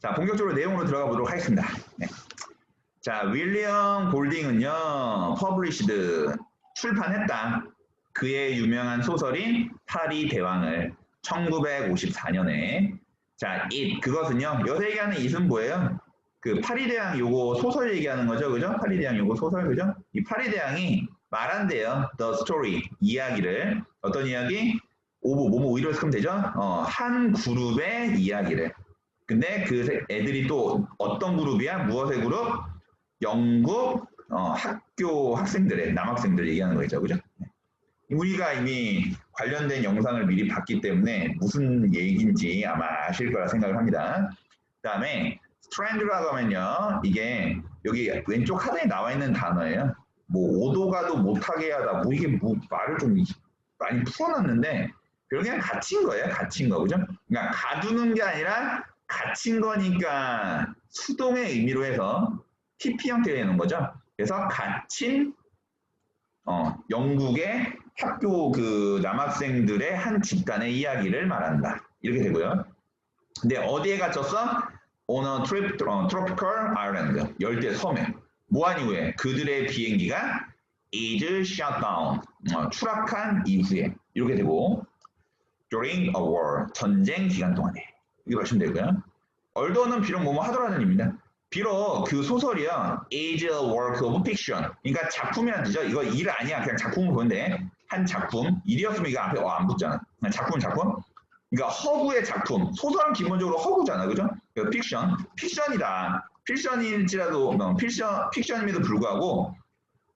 자, 본격적으로 내용으로 들어가 보도록 하겠습니다. 네. 자, 윌리엄 골딩은요, 퍼블리시드 출판했다. 그의 유명한 소설인 파리 대왕을 1954년에 자, 이 그것은요. 여기서 얘기하는 it은 뭐예요? 그 파리 대왕 요거 소설 얘기하는 거죠. 그죠? 파리 대왕 요거 소설 그죠? 이 파리 대왕이 말한대요. The story 이야기를 어떤 이야기? 오보 뭐뭐 이로 쓰면 되죠? 어, 한 그룹의 이야기를. 근데 그 애들이 또 어떤 그룹이야? 무엇의 그룹? 영국 어, 학교 학생들의 남학생들 얘기하는 거죠. 그죠? 우리가 이미 관련된 영상을 미리 봤기 때문에 무슨 얘기인지 아마 아실 거라 생각을 합니다. 그 다음에 스트랜드라고 하면요. 이게 여기 왼쪽 하단에 나와 있는 단어예요. 뭐 오도가도 못하게 하다. 뭐 이게 뭐 말을 좀 많이 풀어놨는데 그냥 갇힌 거예요. 갇힌 거. 그죠? 그러니까 가두는 게 아니라 갇힌 거니까 수동의 의미로 해서 TP 형태가 되는 거죠. 그래서 갇힌 어, 영국의 학교 그 남학생들의 한 집단의 이야기를 말한다. 이렇게 되고요. 근데 어디에 갇혔어? On a trip, 어, tropical island. 열대 섬에. 뭐한 이후에? 그들의 비행기가 is shut down. 어, 추락한 이후에. 이렇게 되고 during a war. 전쟁 기간 동안에. 이렇게 보시면 되고요. 얼더는 비록 뭐뭐 하더라는 의미입니다. 비록 그 소설이요. is a work of fiction. 그러니까 작품이란 뜻이죠. 이거 일 아니야. 그냥 작품을 보는데 한 작품. 일이었으면 이거 앞에 어, 안 붙잖아. 작품 작품. 그러니까 허구의 작품. 소설은 기본적으로 허구잖아. 그죠? 픽션. 픽션이다. 픽션일지라도 뭐, 픽션, 픽션임에도 불구하고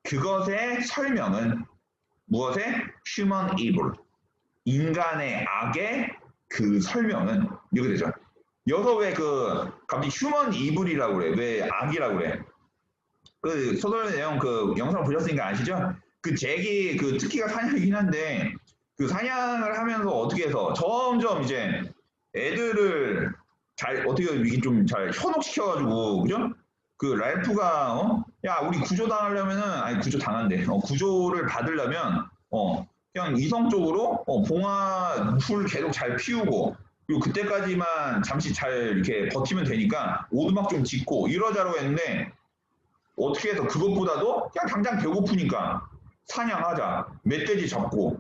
그것의 설명은 무엇의 human evil. 인간의 악의 그 설명은 이렇게 되죠. 여기서 왜 그 갑자기 휴먼 이블이라고 그래? 왜 악이라고 그래? 그 소설 내용 그 영상 보셨으니까 아시죠? 그 잭이 그 특기가 사냥이긴 한데 그 사냥을 하면서 어떻게 해서 점점 이제 애들을 잘 어떻게 이게 좀 잘 현혹시켜가지고 그죠? 그 랄프가 어? 야 우리 구조 당하려면은 아니 구조 당한대 어, 구조를 받으려면 어 그냥 이성적으로 어, 봉화 풀 계속 잘 피우고 그리고 그때까지만 잠시 잘 이렇게 버티면 되니까 오두막 좀 짓고 이러자고 했는데 어떻게 해서 그것보다도 그냥 당장 배고프니까 사냥하자 멧돼지 잡고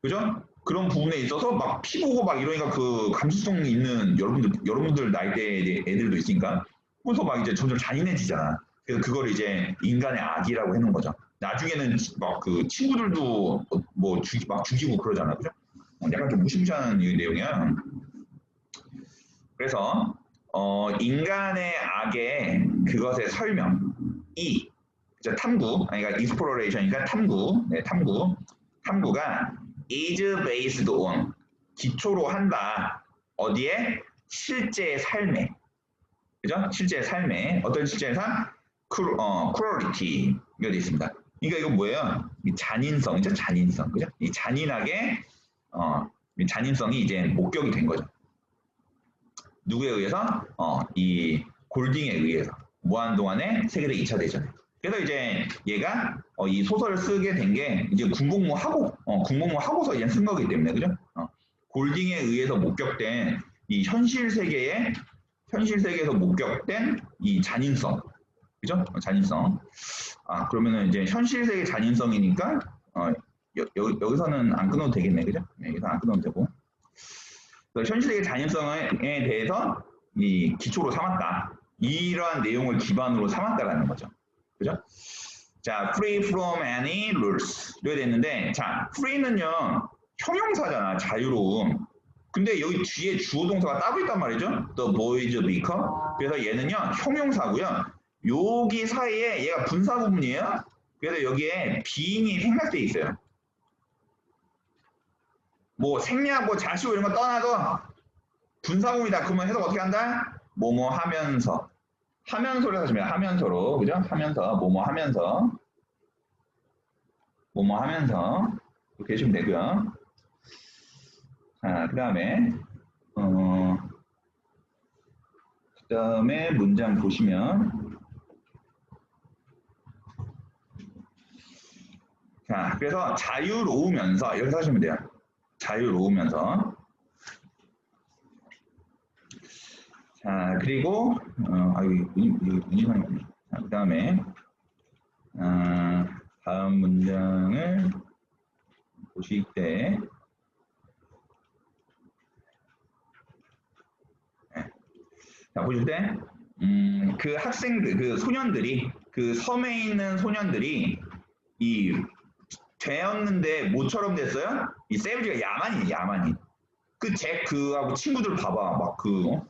그죠? 그런 부분에 있어서 막 피 보고 막 이러니까 그 감수성 있는 여러분들 여러분들 나이대 애들도 있으니까 그래서 막 이제 점점 잔인해지잖아. 그래서 그걸 이제 인간의 악이라고 해놓은 거죠. 나중에는 막 그 친구들도 뭐 죽이 막 죽이고 그러잖아, 그죠? 약간 좀 무시무시한 내용이야. 그래서 어, 인간의 악의 그것의 설명이 그죠? 탐구, 아니, 그러니까 exploration이니까 탐구, 네, 탐구, 탐구가 is based on 기초로 한다. 어디에? 실제 삶에, 그죠? 실제 삶에 어떤 실제 삶? 쿨, 어, cruelty 이거 돼 있습니다. 그러니까 이거 뭐예요? 이 잔인성이죠, 잔인성, 그죠? 이 잔인하게 어, 이 잔인성이 이제 목격이 된 거죠. 누구에 의해서? 어, 이 골딩에 의해서. 무한 동안의 세계대 2차 대전. 그래서 이제 얘가 어, 이 소설을 쓰게 된 게 이제 군복무 하고, 어, 군복무 하고서 이제 쓴 거기 때문에, 그죠? 어, 골딩에 의해서 목격된 이 현실 세계에, 현실 세계에서 목격된 이 잔인성. 그죠? 어, 잔인성. 아, 그러면은 이제 현실 세계 잔인성이니까, 어, 여, 여, 여 기서는 안 끊어도 되겠네, 그죠? 네, 여기서 안 끊어도 되고. 현실의 잔인성에 대해서 이 기초로 삼았다. 이러한 내용을 기반으로 삼았다라는 거죠. 그죠? 자, free from any rules. 이렇게 됐는데, 자, free는요, 형용사잖아, 자유로움. 근데 여기 뒤에 주어 동사가 따로 있단 말이죠. The boys become. 그래서 얘는요, 형용사고요. 여기 사이에 얘가 분사 부분이에요. 그래서 여기에 being이 생략돼 있어요. 뭐 생략, 뭐 자시고 이런 거 떠나도 분사구이다. 그러면 해석 어떻게 한다? 뭐뭐 하면서 하면서로 하시면 하면서로 그죠? 하면서 뭐뭐 하면서 뭐뭐 하면서 이렇게 해주면 되고요. 자, 그 다음에 어, 그 다음에 문장 보시면 자, 그래서 자유로우면서 여기서 하시면 돼요. 자유로우면서 자, 그리고, 어, 아, 여기, 없네. 자, 그 다음에, 아, 다음 문장을 보실 때, 네. 자, 보실 때, 음, 그 학생들, 그 소년들이, 그 섬에 있는 소년들이, 이, 되었는데 모처럼 됐어요? 이 세브지가 야만이, 야만이. 그 잭 그하고 친구들 봐봐. 막 그, 어?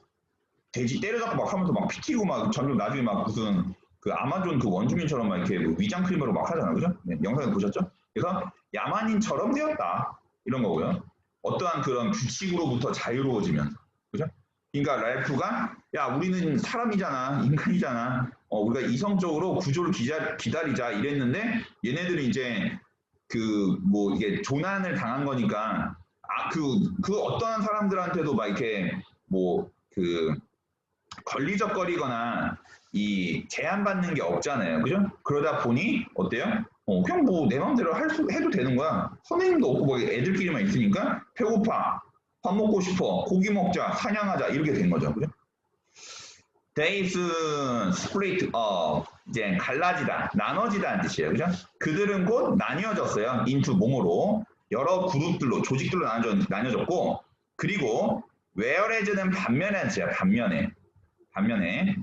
돼지 때려잡고 막 하면서 막 피 튀고 막 점점 나중에 막 무슨 그 아마존 그 원주민처럼 막 이렇게 뭐 위장 크림으로 막 하잖아. 그죠? 네, 영상에 보셨죠? 그래서 야만인처럼 되었다. 이런 거고요. 어떠한 그런 규칙으로부터 자유로워지면서. 그죠? 그러니까 랄프가 야 우리는 사람이잖아 인간이잖아 어, 우리가 이성적으로 구조를 기자, 기다리자 이랬는데 얘네들이 이제 그 뭐 이게 조난을 당한 거니까 아그그 어떠한 사람들한테도 막 이렇게 뭐 그 걸리적거리거나 이 제한받는 게 없잖아요. 그죠? 그러다 보니 어때요? 어, 그냥 뭐 내 마음대로 할 수, 해도 되는 거야. 선생님도 없고 뭐 애들끼리만 있으니까 배고파. 밥 먹고 싶어. 고기 먹자. 사냥하자. 이렇게 된 거죠. 그죠 Days split up 이제 갈라지다 나눠지다는 뜻이에요. 그죠? 그들은 곧 나뉘어졌어요. into 몸으로. 여러 그룹들로 조직들로 나눠져, 나뉘어졌 고 그리고 whereas는 반면에 뜻이에요. 반면에. 반면에.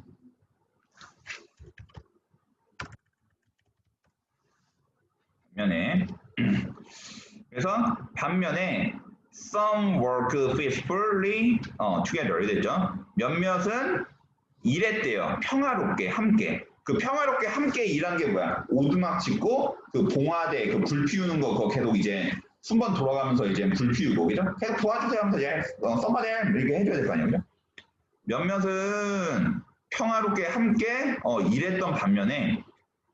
반면에. 그래서 반면에 some work faithfully 어, together. 됐죠. 몇몇은 일했대요. 평화롭게 함께. 그 평화롭게 함께 일한 게 뭐야? 오두막 짓고 그 봉화대 그 불 피우는 거 그거 계속 이제 순번 돌아가면서 이제 불 피우고 그죠? 계속 도와주세요 하면서 이제 어, 썸바데 이렇게 해줘야 될 거 아니에요? 몇몇은 평화롭게 함께 어, 일했던 반면에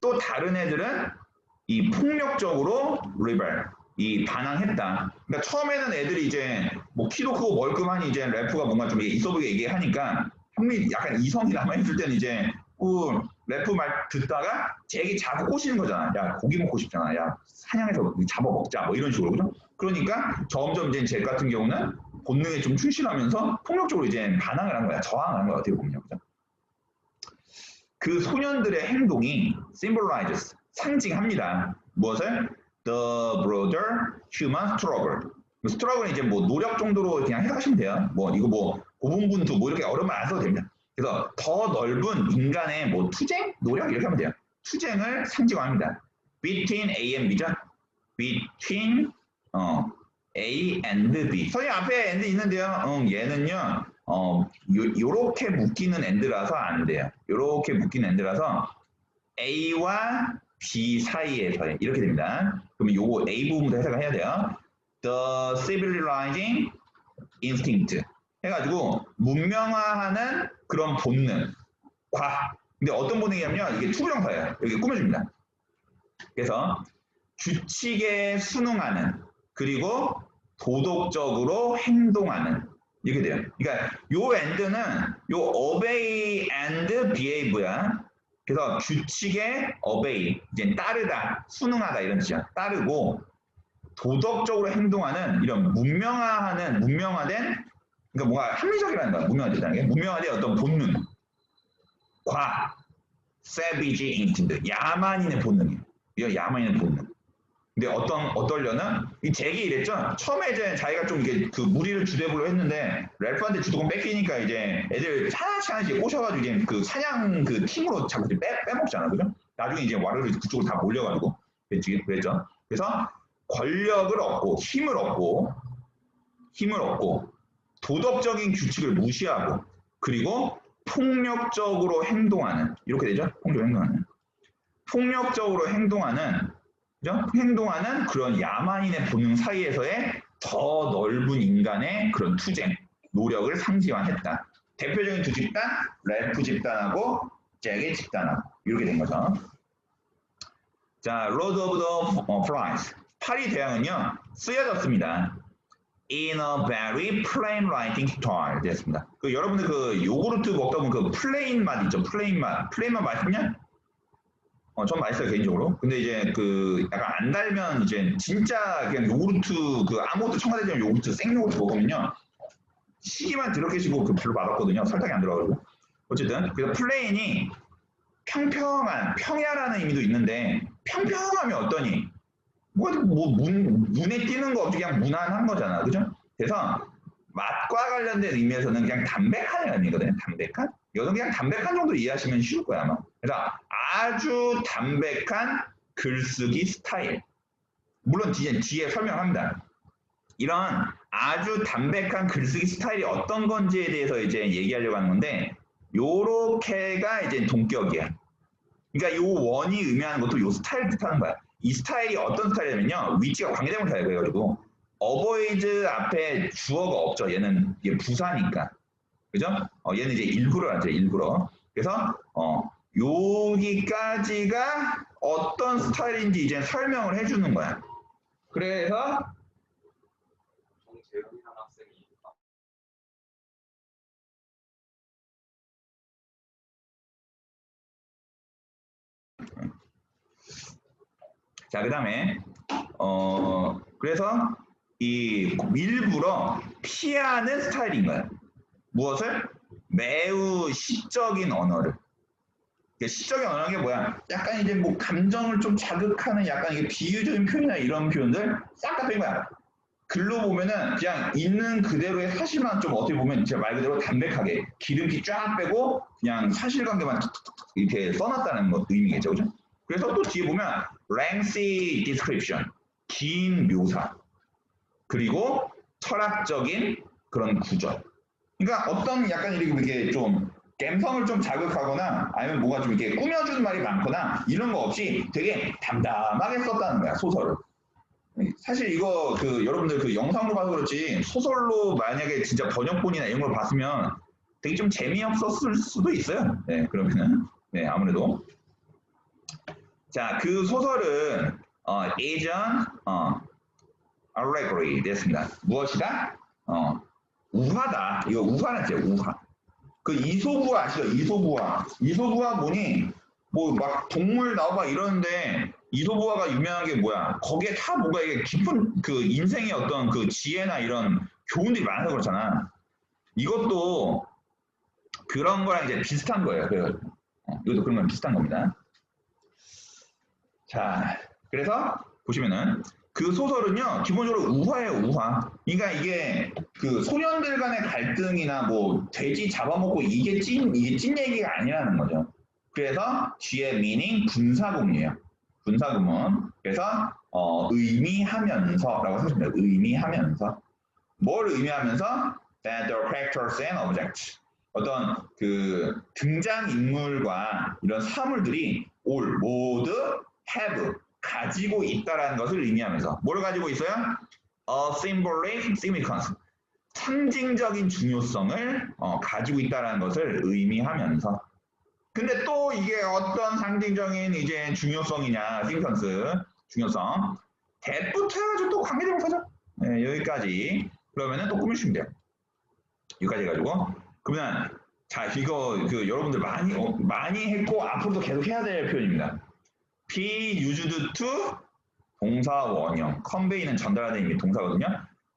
또 다른 애들은 이 폭력적으로 리벨 이 반항했다. 그러니까 처음에는 애들이 이제 뭐 키도 크고 멀끔하니 이제 래프가 뭔가 좀 있어 보이게 얘기하니까 한미 약간 이성이 남아있을 때는 이제 그 래프 말 듣다가 잭이 자꾸 꼬시는 거잖아. 야 고기 먹고 싶잖아. 야 사냥해서 잡아 먹자. 뭐 이런 식으로 그죠? 그러니까 점점 이제 잭 같은 경우는 본능에 좀 충실하면서 폭력적으로 이제 반항을 한 거야. 저항을 한 거야. 어떻게 보면 그죠? 그 소년들의 행동이 symbolizes 상징합니다. 무엇을? The broader human struggle. 스트러글은 이제 뭐 노력 정도로 그냥 해석하시면 돼요. 뭐 이거 뭐 고분분투 뭐 이렇게 어려운 말 안 써도 됩니다. 그래서 더 넓은 인간의 뭐 투쟁, 노력 이렇게 하면 돼요. 투쟁을 상징합니다. Between A and B죠. Between 어, A and B. 선생님 앞에 and 있는데요. 응, 얘는요. 어, 요, 요렇게 묶이는 and라서 안 돼요. 요렇게 묶이는 and라서 A와 B 사이에서 이렇게 됩니다. 그러면 요거 A 부분부터 해석을 해야 돼요. The civilizing instinct 해가지고 문명화하는 그런 본능, 과. 근데 어떤 본능이냐면요, 이게 투부정사예요. 여기 꾸며줍니다. 그래서 규칙에 순응하는 그리고 도덕적으로 행동하는 이렇게 돼요. 그러니까 요 end는 요 obey and behave야. 그래서 규칙에 obey, 이제 따르다, 순응하다 이런 뜻이야. 따르고 도덕적으로 행동하는 이런 문명화하는 문명화된 그러니까 뭔가 합리적이라는 거야. 문명화되다는 게 문명화된 어떤 본능, 과, savage instinct, 야만인의 본능이에요. 이거 야만인의 본능. 근데 어떤 어떨려나 이 잭이 이랬죠. 처음에 이제 자기가 좀 이게 그 무리를 주대보려 했는데 랄프한테 주도권 뺏기니까 이제 애들 하나씩 하나씩 꼬셔가지고 이제 그 사냥 그 팀으로 자꾸 빼, 빼먹잖아, 그죠? 나중에 이제 와르르 그쪽으로 다 몰려가지고 그랬죠. 그래서 권력을 얻고 힘을 얻고 힘을 얻고 도덕적인 규칙을 무시하고 그리고 폭력적으로 행동하는 이렇게 되죠. 폭력적으로 행동하는 폭력적으로 행동하는 그죠? 행동하는 그런 야만인의 본능 사이에서의 더 넓은 인간의 그런 투쟁, 노력을 상징화했다. 대표적인 두 집단, 래프 집단하고 잭의 집단하고 이렇게 된 거죠. 자, 로드 오브 더 플라이스. 파리 대왕은요, 쓰여졌습니다. In a very plain writing style 됐습니다. 그 여러분들 그 요구르트 먹다 보면 그 플레인 맛 있죠? 플레인 맛. 플레인 맛 맛있냐? 어, 전 맛있어요, 개인적으로. 근데 이제 그 약간 안 달면 이제 진짜 그냥 요구르트, 그 아무것도 첨가되지 않은 요구르트, 생 요구르트 먹으면요. 시기만 드럽게 시고 그 별로 맛없거든요. 설탕이 안 들어가지고. 어쨌든 그래서 플레인이 평평한 평야라는 의미도 있는데 평평함이 어떠니? 뭐, 뭐 문, 눈에 띄는 거 없이 그냥 무난한 거잖아. 그죠? 그래서 맛과 관련된 의미에서는 그냥 담백한 의미거든요. 담백한? 이거는 그냥 담백한 정도 이해하시면 쉬울 거야 아마. 그래서 아주 담백한 글쓰기 스타일. 물론 뒤에, 뒤에 설명합니다. 이런 아주 담백한 글쓰기 스타일이 어떤 건지에 대해서 이제 얘기하려고 하는 건데 요렇게가 이제 동격이야. 그러니까 요 원이 의미하는 것도 요 스타일 뜻하는 거야. 이 스타일이 어떤 스타일이냐면요. 위치가 관계대명사예요. 그래가지고 어버이즈 앞에 주어가 없죠. 얘는 얘 부사니까. 그죠? 어, 얘는 이제 일부러 하죠. 일부러. 그래서 어, 여기까지가 어떤 스타일인지 이제 설명을 해주는 거야. 그래서 정재훈이라는 학생이 자, 그 다음에, 어, 그래서 이 일부러 피하는 스타일인 거야. 무엇을? 매우 시적인 언어를. 이게 시적인 언어라는 게 뭐야? 약간 이제 뭐 감정을 좀 자극하는 약간 이게 비유적인 표현이나 이런 표현들 싹 다 뺀 거야. 글로 보면은 그냥 있는 그대로의 사실만 좀 어떻게 보면 진짜 말 그대로 담백하게 기름기 쫙 빼고 그냥 사실관계만 이렇게 써놨다는 거 의미겠죠, 그죠? 그래서 또 뒤에 보면 lengthy description, 긴 묘사, 그리고 철학적인 그런 구절. 그러니까 어떤 약간 이렇게 좀 감성을 좀 자극하거나 아니면 뭐가 좀 이렇게 꾸며주는 말이 많거나 이런 거 없이 되게 담담하게 썼다는 거야 소설을. 사실 이거 그 여러분들 그 영상으로 봐서 그렇지 소설로 만약에 진짜 번역본이나 이런 걸 봤으면 되게 좀 재미없었을 수도 있어요. 네 그러면은 네 아무래도 자 그 소설은 어, Asian 어, Allegory 됐습니다. 무엇이다? 어, 우화다. 이거 우화는 진짜 우화. 그 이소부화 아시죠? 이소부화. 이소부화 보니 뭐 막 동물 나오고 이러는데 이소부화가 유명한 게 뭐야? 거기에 다 뭔가 이게 깊은 그 인생의 어떤 그 지혜나 이런 교훈들이 많아서 그렇잖아. 이것도 그런 거랑 이제 비슷한 거예요. 그래서 어, 이것도 그런 거랑 비슷한 겁니다. 자, 그래서 보시면은 그 소설은요 기본적으로 우화예요 우화. 그러니까 이게 그 소년들 간의 갈등이나 뭐 돼지 잡아먹고 이게 찐 이게 찐 얘기가 아니라는 거죠. 그래서 뒤에 meaning 분사구문이에요. 분사구문. 그래서 어, 의미하면서 라고 하시면 돼요. 의미하면서 뭘 의미하면서 that the characters and objects 어떤 그 등장 인물과 이런 사물들이 all 모두 have 가지고 있다라는 것을 의미하면서 뭘 가지고 있어요? A symbolic significance. 상징적인 중요성을 어, 가지고 있다라는 것을 의미하면서. 근데 또 이게 어떤 상징적인 이제 중요성이냐 significance 중요성. 대부터 해가지고 또 관계대명사죠. 네, 여기까지. 그러면은 또 꾸미시면 돼요. 여기까지 해가지고. 그러면 자 이거 그 여러분들 많이 어, 많이 했고 앞으로도 계속 해야 될 표현입니다 be used to 동사 원형 convey는 전달하는 의미 동사거든요.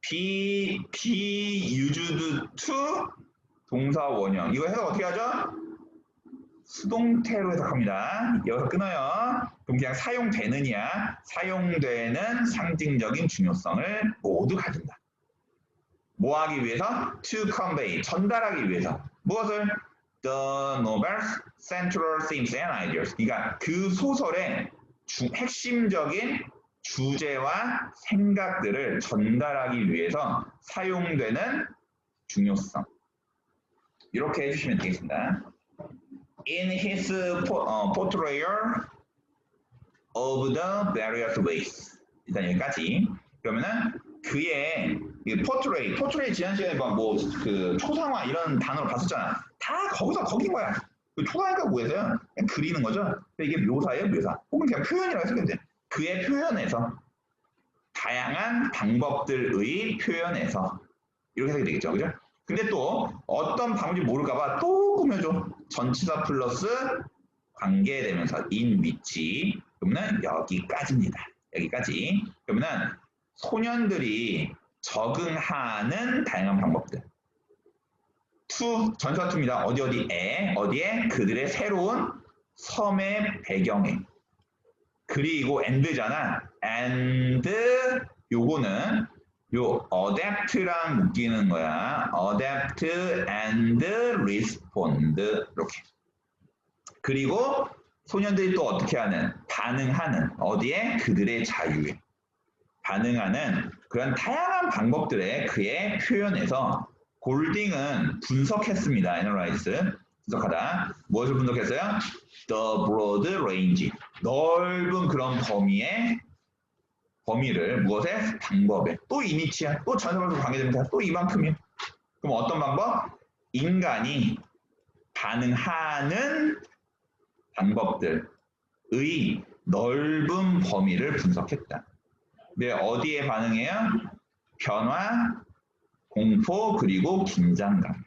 be be used to 동사 원형 이거 해석 어떻게 하죠? 수동태로 해석합니다. 여기서 끊어요. 그럼 그냥 사용되느냐 사용되는 상징적인 중요성을 모두 가진다. 뭐 하기 위해서? to convey 전달하기 위해서 무엇을? The novel's central themes and ideas. 그러니까 그 소설의 주- 핵심적인 주제와 생각들을 전달하기 위해서 사용되는 중요성. 이렇게 해주시면 되겠습니다. In his po- 어, portrayal of the various ways. 일단 여기까지. 그러면은 그의 이 포트레이, 포트레이 지난 시간에 뭐그 초상화 이런 단어를 봤었잖아. 다 거기서 거긴 거야. 그 초상화가 뭐예요? 그냥 그리는 거죠. 이게 묘사예요, 묘사. 혹은 그냥 표현이라고 해석해도 돼. 그의 표현에서 다양한 방법들의 표현에서 이렇게 해석이 되겠죠, 그죠? 근데 또 어떤 방법인지 모를까봐 또 꾸며줘. 전치사 플러스 관계되면서 in which 그러면 여기까지입니다. 여기까지. 그러면 소년들이 적응하는 다양한 방법들. to 전사 to입니다. 어디 어디에 어디에 그들의 새로운 섬의 배경에 그리고 and잖아. and 요거는 요 adapt랑 묶이는 거야. adapt and respond 이렇게. 그리고 소년들이 또 어떻게 하는? 반응하는 어디에? 그들의 자유에 반응하는 그런 다양한 방법들의 그의 표현에서 골딩은 분석했습니다. analyze 분석하다. 무엇을 분석했어요? The broad range 넓은 그런 범위의 범위를 무엇에? 방법에 또 이니치야 또 전사방송 관계됩니다. 또 이만큼이야. 그럼 어떤 방법? 인간이 반응하는 방법들의 넓은 범위를 분석했다. 네, 어디에 반응해요? 변화, 공포, 그리고 긴장감.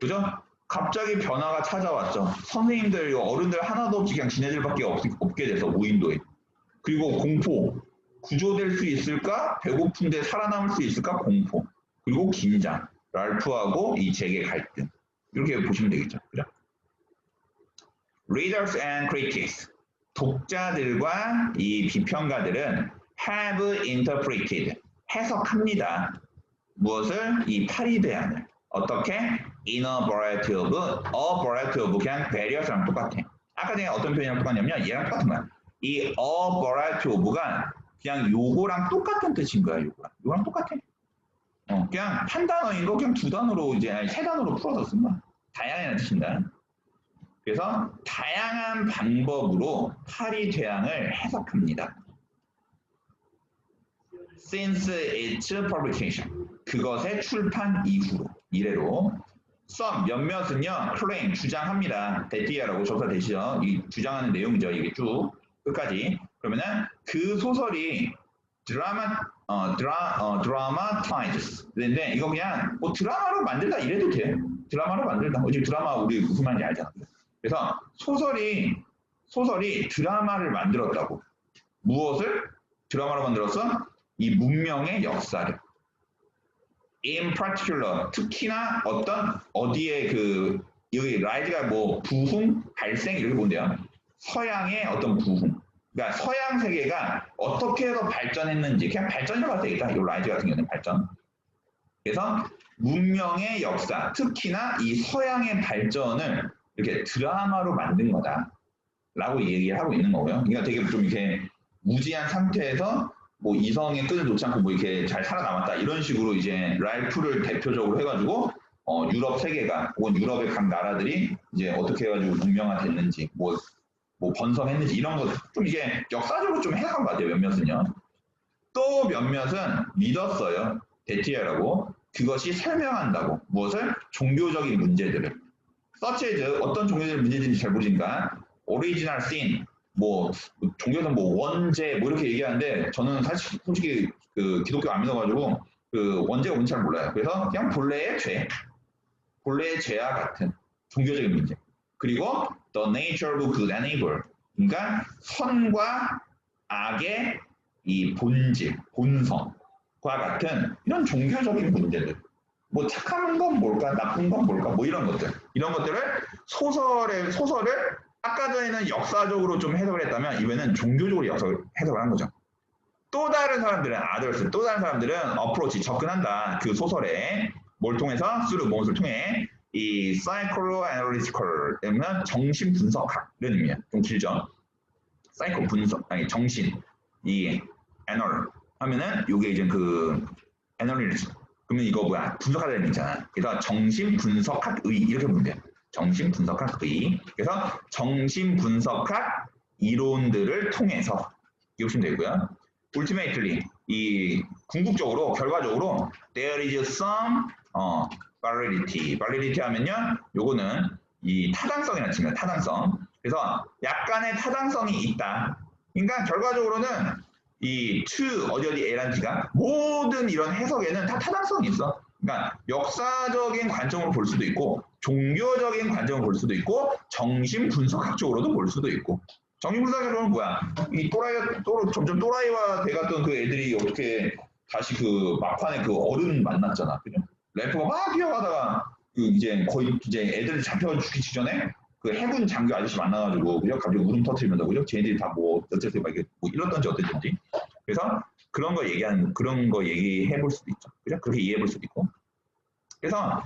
그죠? 갑자기 변화가 찾아왔죠. 선생님들, 어른들 하나도 없이 그냥 지네들밖에 없, 없게 돼서 무인도에. 그리고 공포, 구조될 수 있을까? 배고픈데 살아남을 수 있을까? 공포. 그리고 긴장. 랄프하고 이 제게 갈등. 이렇게 보시면 되겠죠. 그죠? Readers and critics. 독자들과 이 비평가들은 have interpreted. 해석합니다. 무엇을? 이 파리 대안을. 어떻게? in a variety of, a variety of 그냥 various랑 똑같아. 아까 내가 어떤 표현이랑 똑같냐면 얘랑 똑같은 거야. 이 a variety of가 그냥 요거랑 똑같은 뜻인 거야, 요거랑. 요거랑 똑같아. 어, 그냥 한 단어인 거 그냥 두 단어로 이제 아니, 세 단어로 풀어서 쓴 거야. 다양한 뜻인다. 그래서 다양한 방법으로 파리 대항을 해석합니다. Since its publication. 그것의 출판 이후로. 이래로. some 몇몇은요, claim 주장합니다. 대띠야라고 접사 되시죠. 이 주장하는 내용이죠. 이게 쭉 끝까지. 그러면은 그 소설이 드라마 어 드라 어 드라마 타이즈스. 근데 이거 그냥 뭐 드라마로 만들다 이래도 돼. 드라마로 만들다. 어제 드라마 우리 무슨 말인지 알잖아. 그래서 소설이 소설이 드라마를 만들었다고. 무엇을 드라마로 만들었어? 이 문명의 역사를. In particular, 특히나 어떤 어디에 그 여기 라이즈가 뭐 부흥, 발생 이렇게 본대요. 서양의 어떤 부흥. 그러니까 서양 세계가 어떻게 해서 발전했는지 그냥 발전이라고 해도 되겠다. 이 라이즈 같은 경우는 발전. 그래서 문명의 역사, 특히나 이 서양의 발전을 이렇게 드라마로 만든 거다. 라고 얘기를 하고 있는 거고요. 그러니까 되게 좀 이렇게 무지한 상태에서 뭐 이성의 끈을 놓지 않고 뭐 이렇게 잘 살아남았다. 이런 식으로 이제 랄프를 대표적으로 해가지고 어, 유럽 세계가 혹은 유럽의 각 나라들이 이제 어떻게 해가지고 문명화됐는지 뭐, 뭐 번성했는지 이런 것 좀 이게 역사적으로 좀 해석한 것 같아요. 몇몇은요. 또 몇몇은 믿었어요. 데티아라고. 그것이 설명한다고. 무엇을? 종교적인 문제들을. 서치에즈 어떤 종교적인 문제들인지 잘 모르니까 오리지널 씬, 뭐 종교는 뭐 원죄 뭐 이렇게 얘기하는데 저는 사실 솔직히 그 기독교 안 믿어가지고 그 원죄가 뭔지 잘 몰라요. 그래서 그냥 본래의 죄, 본래의 죄와 같은 종교적인 문제. 그리고 the nature of good and evil. 그러니까 선과 악의 이 본질, 본성과 같은 이런 종교적인 문제들. 뭐 착한 건 뭘까, 나쁜 건 뭘까, 뭐 이런 것들. 이런 것들을 소설의 소설을 아까 전에는 역사적으로 좀 해석을 했다면 이번에는 종교적으로 해석을, 해석을 한 거죠. 또 다른 사람들은 아들스, 또 다른 사람들은 어프로치 접근한다. 그 소설에 뭘 통해서 수르 무엇을 통해 이 psycho analytical 때문에 정신 분석학 이런 의미야. 좀 길죠. 사이코 분석 아니 정신 이 애널 하면은 요게 이제 그 애널리즘 그러면 이거 뭐야 분석하다는 있잖아. 그래서 정신 분석학의 이렇게 보면 돼요. 정신 분석학의 그래서 정신 분석학 이론들을 통해서 이러시면 되고요. ultimately 이 궁극적으로 결과적으로 there is some 어, validity. validity 하면요 요거는 이 타당성이라는 칭니다 타당성. 그래서 약간의 타당성이 있다. 그러니까 결과적으로는 이 to 어디 어디 기가 모든 이런 해석에는 다 타당성이 있어. 그러니까 역사적인 관점으로 볼 수도 있고 종교적인 관점으로 볼 수도 있고 정신 분석학적으로도 볼 수도 있고 정신 분석학적으로는 뭐야 이 또라이가 또 점점 또라이화 돼갔던 그 애들이 어떻게 다시 그 막판에 그 어른 만났잖아 그죠 래퍼가 막 뛰어가다가 그 이제 거의 이제 애들 잡혀가지고 죽기 직전에 그 해군 장교 아저씨 만나가지고 그죠? 갑자기 울음 터트리면서 그죠? 쟤네들이 다 뭐 어쨌든 막 이게 뭐 이렇던지 어쨌든지 그래서 그런 거 얘기한 그런 거 얘기해 볼 수도 있죠. 그죠? 그렇게 이해해 볼 수도 있고 그래서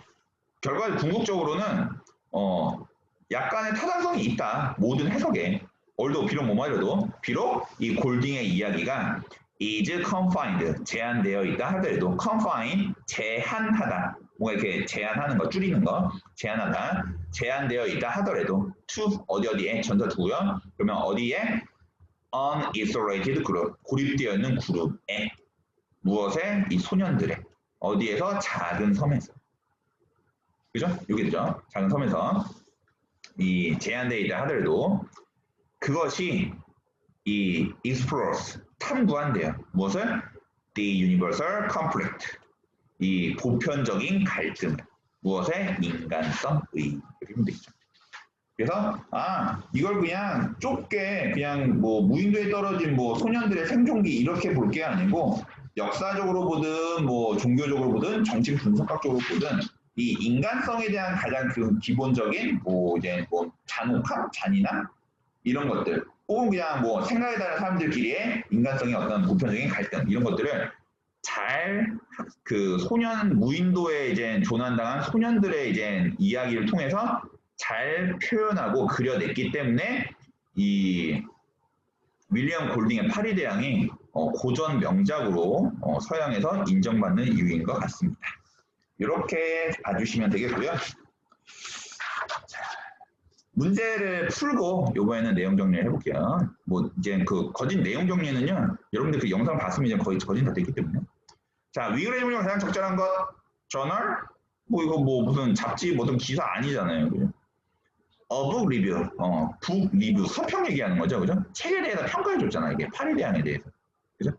결과적으로 궁극적으로는 어 약간의 타당성이 있다. 모든 해석에. 얼도 비록 뭐 말해도 비록 이 골딩의 이야기가 is confined 제한되어 있다 하더라도 confine 제한하다. 뭔가 이렇게 제한하는 거 줄이는 거 제한하다 제한되어 있다 하더라도 to 어디 어디에 전사 두고요. 그러면 어디에? unisolated group 고립되어 있는 그룹에. 무엇에? 이 소년들의. 어디에서? 작은 섬에서 그죠? 여기 되죠? 작은 섬에서 이 제한되어 있다 하더라도 그것이 이 explores 탐구한대요. 무엇을? The universal conflict. 이 보편적인 갈등. 무엇의? 인간성 의. 이렇게 하면 되죠. 그래서 아 이걸 그냥 좁게 그냥 뭐 무인도에 떨어진 뭐 소년들의 생존기 이렇게 볼 게 아니고 역사적으로 보든 뭐 종교적으로 보든 정치 분석학적으로 보든 이 인간성에 대한 가장 그 기본적인 뭐 이제 뭐 잔혹함, 잔인함? 이런 것들. 혹은 그냥 뭐 생각에 따른 사람들끼리의 인간성의 어떤 보편적인 갈등. 이런 것들을 잘 그 소년 무인도에 이제 조난당한 소년들의 이제 이야기를 통해서 잘 표현하고 그려냈기 때문에 이 윌리엄 골딩의 파리대왕이 어, 고전 명작으로 어, 서양에서 인정받는 이유인 것 같습니다. 이렇게 봐주시면 되겠고요. 자, 문제를 풀고 이번에는 내용 정리를 해볼게요. 뭐 이제 그 거진 내용 정리는요. 여러분들 그 영상 봤으면 이제 거의 거진 다 됐기 때문에. 자, 위그레이블링 가장 적절한 것 저널 뭐 이거 뭐 무슨 잡지 무슨 기사 아니잖아요. 그죠? 어북 리뷰, 어, 북 리뷰, 서평 얘기하는 거죠, 그죠? 책에 대해서 평가해 줬잖아, 이게 파리대항에 대해서, 그죠?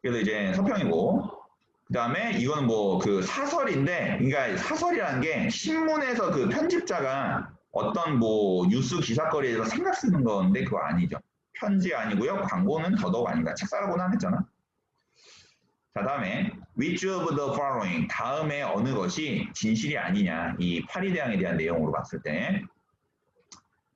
그래서 이제 서평이고, 그 다음에 이거는 뭐 그 사설인데, 그러니까 사설이라는 게 신문에서 그 편집자가 어떤 뭐 뉴스 기사거리에서 생각 쓰는 건데 그거 아니죠. 편지 아니고요, 광고는 더더욱 아닌가. 책 사라고는 안 했잖아. 자, 다음에 which of the following 다음에 어느 것이 진실이 아니냐 이 파리 대항에 대한 내용으로 봤을 때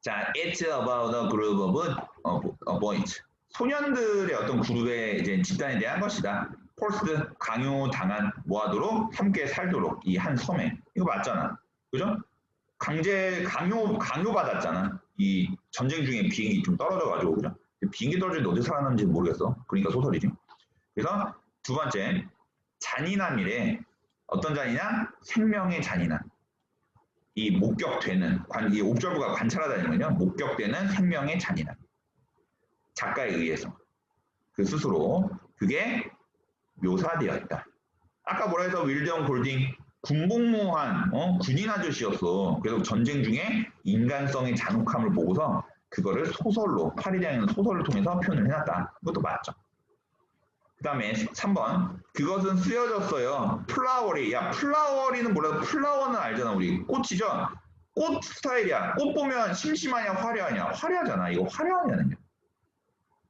자, it's about a group of, of, of boys. 소년들의 어떤 그룹의 이제 집단에 대한 것이다. 폴스 강요당한 모아도록 함께 살도록 이 한 섬에 이거 맞잖아. 그죠? 강제 강요 강요 받았잖아. 이 전쟁 중에 비행기 좀 떨어져 가지고 그죠? 비행기 떨어졌는데 어디 살아남는지 모르겠어. 그러니까 소설이지. 그래서 두 번째 잔인함이래. 어떤 잔인함? 생명의 잔인함. 이 목격되는 관, 이 옵저브가 관찰하다니면요 목격되는 생명의 잔인함 작가에 의해서 그 스스로 그게 묘사되었다. 아까 뭐라 해서 윌리엄 골딩 군복무한 어? 군인 아저씨였어. 그래서 전쟁 중에 인간성의 잔혹함을 보고서 그거를 소설로 파리대항에는 소설을 통해서 표현을 해놨다. 그것도 맞죠. 그 다음에 3번 그것은 쓰여졌어요. 플라워리 야 플라워리는 뭐라고 플라워는 알잖아 우리 꽃이죠. 꽃 스타일이야. 꽃 보면 심심하냐 화려하냐 화려하잖아. 이거 화려하냐는요.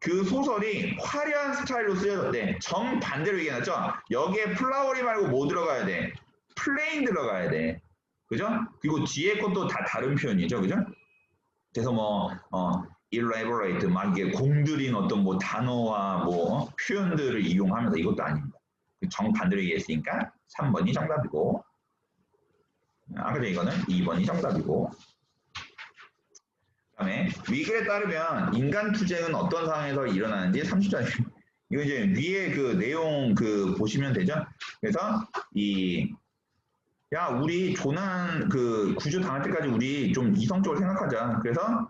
그 소설이 화려한 스타일로 쓰여졌대. 정반대로 얘기해놨죠. 여기에 플라워리 말고 뭐 들어가야 돼? 플레인 들어가야 돼. 그죠? 그리고 뒤에 것도 다 다른 표현이죠. 그죠? 그래서 뭐 어, elaborate 막 이게 공들인 어떤 뭐 단어와 뭐 표현들을 이용하면서 이것도 아닙니다. 정반대로 얘기했으니까 3번이 정답이고 아까 전에 이거는 2번이 정답이고 그 다음에 위글에 따르면 인간 투쟁은 어떤 상황에서 일어나는지 30절 이거 이제 위에 그 내용 그 보시면 되죠. 그래서 이 야, 우리 조난 그 구조 당할 때까지 우리 좀 이성적으로 생각하자. 그래서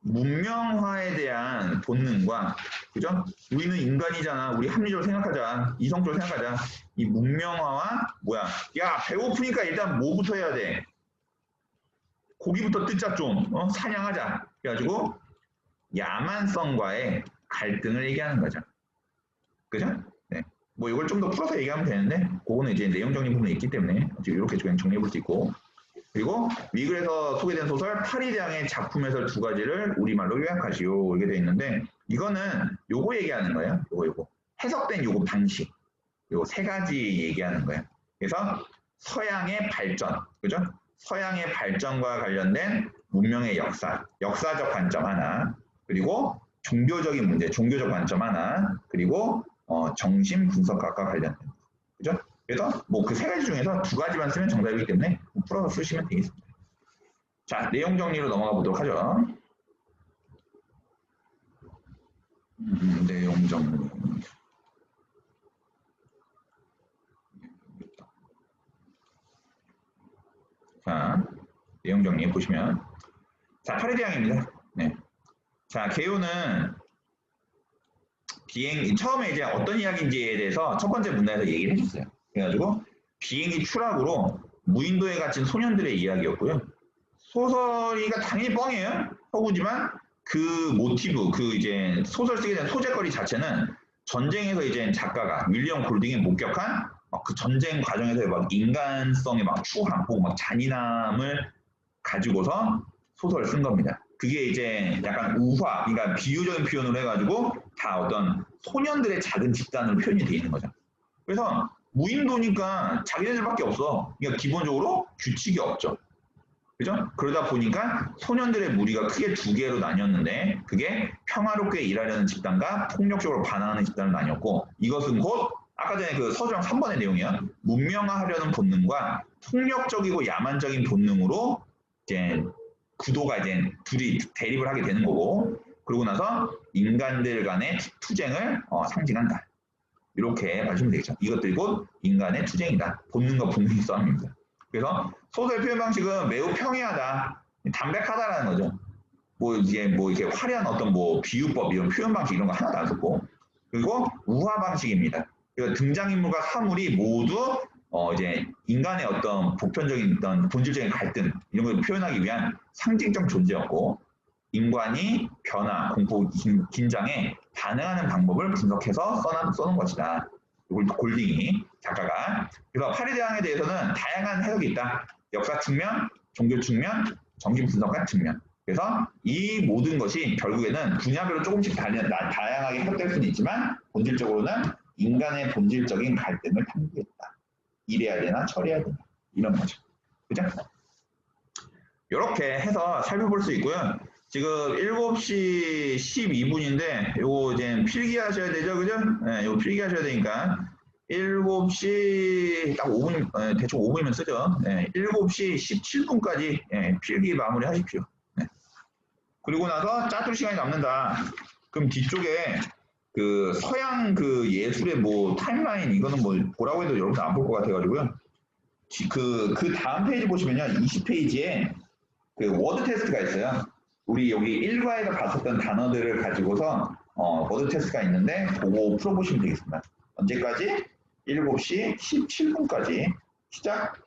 문명화에 대한 본능과 그죠? 우리는 인간이잖아. 우리 합리적으로 생각하자. 이성적으로 생각하자. 이 문명화와 뭐야? 야 배고프니까 일단 뭐부터 해야 돼? 고기부터 뜯자 좀. 어? 사냥하자. 그래가지고 야만성과의 갈등을 얘기하는 거죠. 그죠? 네. 뭐 이걸 좀 더 풀어서 얘기하면 되는데 그거는 이제 내용 정리 부분이 있기 때문에 이렇게 그냥 정리해 볼 수 있고 그리고 위글에서 소개된 소설 파리대왕의 작품 해설 두 가지를 우리말로 요약하시오 이렇게 되어 있는데 이거는 요거 얘기하는 거예요. 요거 요거 해석된 요거 방식 요거 세 가지 얘기하는 거예요. 그래서 서양의 발전, 그죠? 서양의 발전과 관련된 문명의 역사, 역사적 관점 하나, 그리고 종교적인 문제, 종교적 관점 하나, 그리고 어, 정신 분석학과 관련된 거, 그죠? 그래서 뭐 그 세 가지 중에서 두 가지만 쓰면 정답이기 때문에 풀어서 쓰시면 되겠습니다. 자, 내용 정리로 넘어가 보도록 하죠. 음, 내용 정리. 자, 내용 정리 보시면 자, 파리대항입니다. 네. 자, 개요는 비행 처음에 이제 어떤 이야기인지에 대해서 첫 번째 문단에서 얘기를 해줬어요. 그래가지고 비행기 추락으로 무인도에 갇힌 소년들의 이야기였고요. 소설이가 당연히 뻥이에요. 허구지만 그 모티브, 그 이제 소설 쓰게 된 소재거리 자체는 전쟁에서 이제 작가가 윌리엄 골딩이 목격한 막 그 전쟁 과정에서 막 인간성의 막 추함, 막 잔인함을 가지고서 소설을 쓴 겁니다. 그게 이제 약간 우화, 그러니까 비유적인 표현으로 해가지고 다 어떤 소년들의 작은 집단으로 표현이 되어 있는 거죠. 그래서 무인도니까 자기네들밖에 없어. 그러니까 기본적으로 규칙이 없죠. 그죠? 그러다 보니까 소년들의 무리가 크게 두 개로 나뉘었는데 그게 평화롭게 일하려는 집단과 폭력적으로 반항하는 집단으로 나뉘었고 이것은 곧 아까 전에 그 서주랑 3번의 내용이야. 문명화하려는 본능과 폭력적이고 야만적인 본능으로 이제 구도가 이제 둘이 대립을 하게 되는 거고 그러고 나서 인간들 간의 투쟁을 어, 상징한다. 이렇게 봐주시면 되겠죠. 이것들이 곧 인간의 투쟁이다. 본능과 본능의 싸움입니다. 그래서 소설 표현 방식은 매우 평이하다, 담백하다라는 거죠. 뭐 이게 뭐 이렇게 화려한 어떤 뭐 비유법 이런 표현 방식 이런 거 하나도 안 썼고 그리고 우화 방식입니다. 그러니까 등장인물과 사물이 모두 어 이제 인간의 어떤 보편적인 어떤 본질적인 갈등 이런 걸 표현하기 위한 상징적 존재였고 인간이 변화, 공포, 긴, 긴장에 반응하는 방법을 분석해서 써놓은, 써놓은 것이다. 이걸 골딩이 작가가 그래서 파리대왕에 대해서는 다양한 해석이 있다. 역사 측면, 종교 측면, 정신 분석학 측면. 그래서 이 모든 것이 결국에는 분야별로 조금씩 다양, 다양하게 해석될 수는 있지만 본질적으로는 인간의 본질적인 갈등을 탐구했다. 이래야 되나 저래야 되나 이런 거죠. 그죠? 이렇게 해서 살펴볼 수 있고요. 지금 7시 12분인데 요거 이제 필기하셔야 되죠. 그죠? 네, 요거 필기하셔야 되니까 7시 딱 5분 네, 대충 5분이면 쓰죠. 네, 7시 17분까지 네, 필기 마무리 하십시오. 네. 그리고 나서 짜투리 시간이 남는다. 그럼 뒤쪽에 그 서양 그 예술의 뭐 타임라인 이거는 뭐 보라고 해도 여러분 안 볼 것 같아가지고요. 그, 그 다음 페이지 보시면요. 20페이지에 그 워드 테스트가 있어요. 우리 여기 일과에서 봤었던 단어들을 가지고서 어, 워드 테스트가 있는데 그거 풀어보시면 되겠습니다. 언제까지? 7시 17분까지 시작